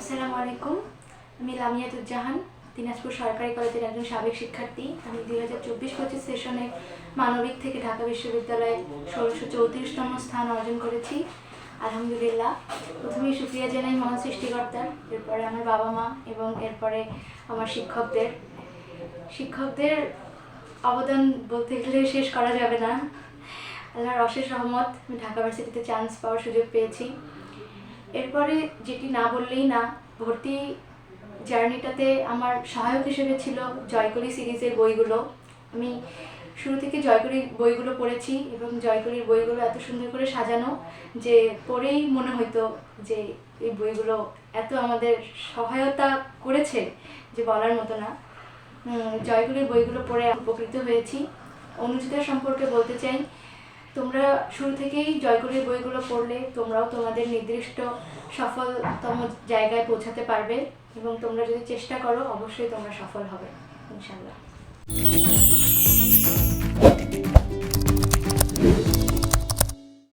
আসসালামু আলাইকুম। আমি লামিয়াতুজ্জাহান, দিনাজপুর সরকারি কলেজের একজন সাবেক শিক্ষার্থী। আমি দুই হাজার চব্বিশ পঁচিশ সেশনে মানবিক থেকে ঢাকা বিশ্ববিদ্যালয়ে ষোলোশো চৌত্রিশতম স্থান অর্জন করেছি। আলহামদুলিল্লাহ। প্রথমেই সুক্রিয়া জানাই মহান সৃষ্টিকর্তার এরপরে আমার বাবা মা এবং এরপরে আমার শিক্ষকদের। শিক্ষকদের অবদান বলতে গেলে শেষ করা যাবে না। আল্লাহর অশেষ রহমত, আমি ঢাকা ভার্সিটিতে চান্স পাওয়ার সুযোগ পেয়েছি। এরপরে যেটি না বললেই না, ভর্তি জার্নিটাতে আমার সহায়ক হিসেবে ছিল জয়কলি সিরিজের বইগুলো। আমি শুরু থেকে জয়কলির বইগুলো পড়েছি এবং জয়কলির বইগুলো এত সুন্দর করে সাজানো যে পড়েই মনে হতো যে এই বইগুলো এত আমাদের সহায়তা করেছে যে বলার মতো না। জয়গুলির বইগুলো পড়ে উপকৃত হয়েছি। অনুচিতা সম্পর্কে বলতে চাই তোমরা শুরু থেকেই জয়গুলির বইগুলো পড়লে তোমরাও তোমাদের নির্দিষ্ট সফলতম জায়গায় পৌঁছাতে পারবে এবং তোমরা যদি চেষ্টা করো, অবশ্যই তোমরা সফল হবে ইনশাল্লাহ